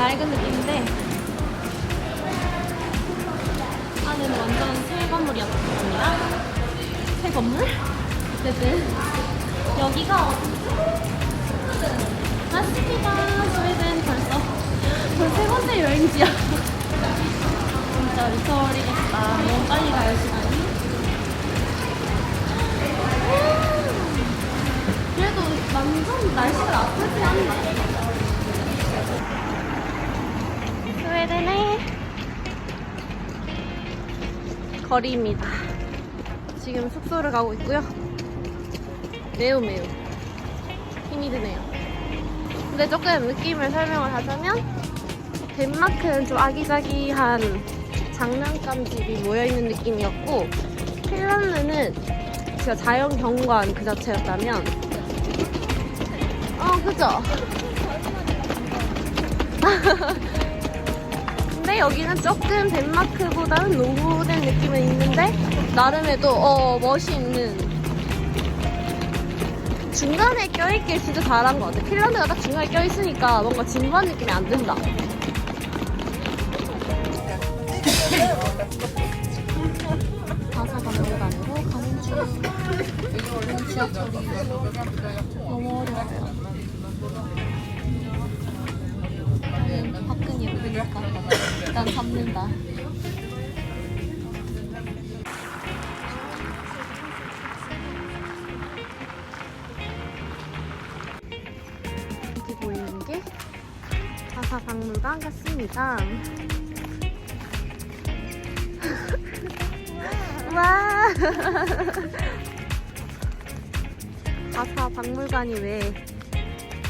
낡은 느낌인데 안에는 완전 새 건물이었던 겁니다. 새 건물? 어쨌든 여기가? 맞습니다. 스웨덴 벌써 벌써 세 번째 여행지야. 진짜 미쳐버리겠다. 너무 빨리 가요 거리입니다. 지금 숙소를 가고 있고요. 매우 매우 힘이 드네요. 근데 조금 느낌을 설명을 하자면 덴마크는 좀 아기자기한 장난감 집이 모여있는 느낌이었고 핀란드는 진짜 자연 경관 그 자체였다면 어 그죠? 여기는 조금 덴마크보다는 노후된 느낌은 있는데 나름의 또 어, 멋이 있는 중간에 껴있길 진짜 잘한 것 같아. 핀란드가 딱 중간에 껴있으니까 뭔가 진부한 느낌이 안 든다. 바사박물관으로 가는 중. 지하철이 너무 어려워요. 일단 잡는다. 여기 보이는 게 바사박물관 같습니다. 와! 바사 박물관이 왜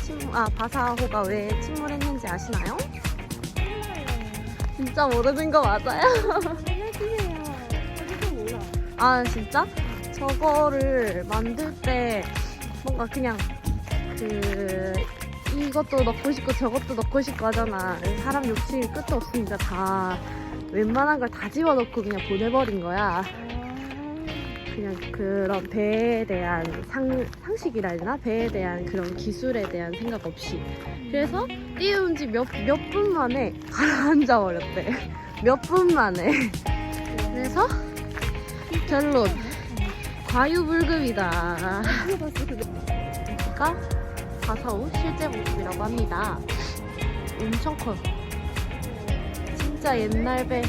침, 아 바사호가 왜 침몰했는지 아시나요? 진짜 모르는 거 맞아요? 알려주세요. 저도 몰라. 아 진짜? 저거를 만들 때 뭔가 그냥 그 이것도 넣고 싶고 저것도 넣고 싶고 하잖아 사람 욕심이 끝도 없으니까 다 웬만한 걸 다 집어넣고 그냥 보내버린 거야 그냥 그런 배에 대한 상, 상식이라 해야 되나? 배에 대한 그런 기술에 대한 생각 없이. 그래서 띄운 지 몇 몇 분 만에 가라앉아 버렸대. 몇 분 만에. 그래서 결론. 과유불급이다. 여기가 가사오 실제 모습이라고 합니다. 엄청 커요 진짜 옛날 배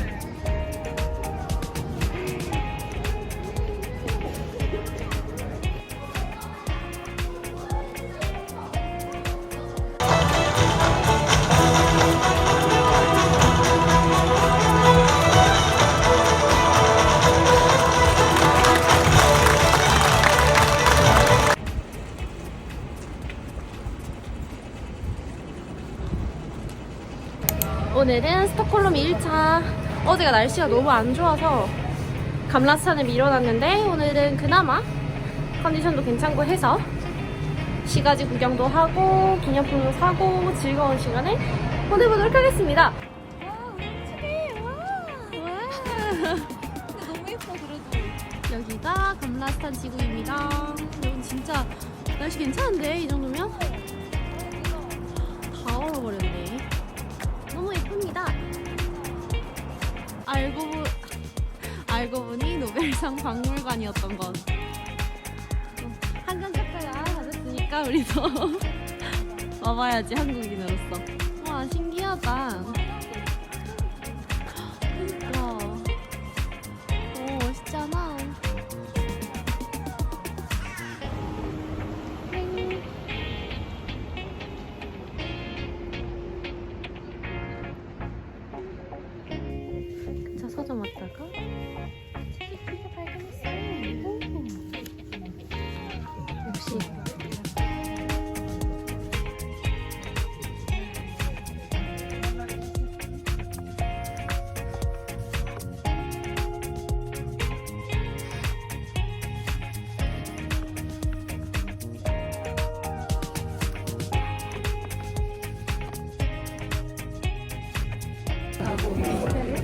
스톡홀름 1차 어제가 날씨가 너무 안 좋아서 감라산을 밀어놨는데 오늘은 그나마 컨디션도 괜찮고 해서 시가지 구경도 하고 기념품도 사고 즐거운 시간을 보내보도록 하겠습니다. 여기가 감라산 지구입니다 여러분 진짜 날씨 괜찮은데 이 정도면? 다 얼어버렸네 알고 보, 알고 보니 노벨상 박물관이었던 것 한강 작가가 가졌으니까 우리도 와봐야지 한국인으로서. 와 신기하다 자 서점 왔다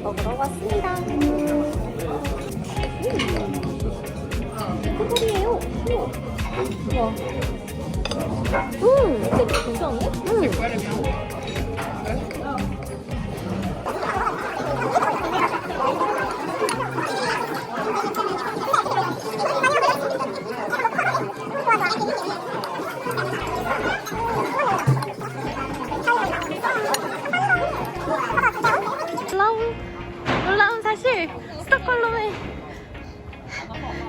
먹으러 왔습니다. 소금이에요. 우와. 음, 되게 괜찮은데? 음.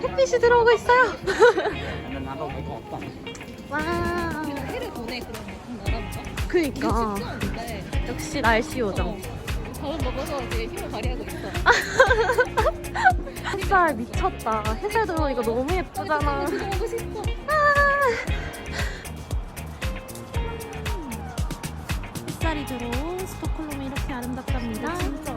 햇빛이 들어오고 있어요. 와, 해를 보내 그러면? 그니까 않은데 역시 날씨 요정. 어, 밥을 먹어서 되게 힘을 발휘하고 있어 햇살 미쳤다. 햇살 들어오니까 너무 예쁘잖아. 들어가고 싶어 햇살이 들어온 스톡홀름이 이렇게 아름답답니다. 진짜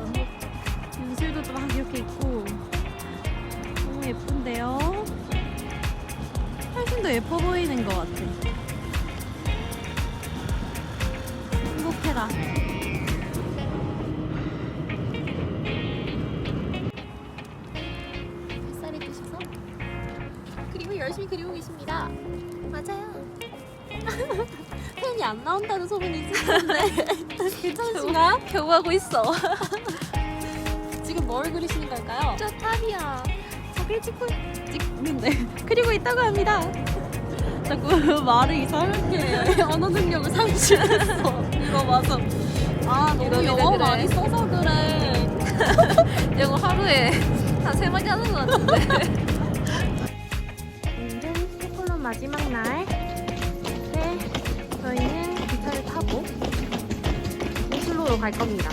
예뻐 보이는 것 같아. 행복해라. 햇살이 뜨셔서 그리고 열심히 그리고 계십니다 맞아요 펜이 안 나온다는 소문이 있었는데 괜찮으신가요? 겨우 하고 있어. 지금 뭘 그리시는 걸까요? 저 탑이야. 저길 찍고 찍는데 그리고 있다고 합니다. 자꾸 말을 이상하게 해. 언어 능력을 상실했어. 이거 맞아. 아 너무 영어 그래. 많이 써서 그래 이거 하루에 한 세 마디 하는 것 같은데. 오늘은 스콜론 마지막 날. 네, 저희는 기차를 타고 오슬로로 갈 겁니다.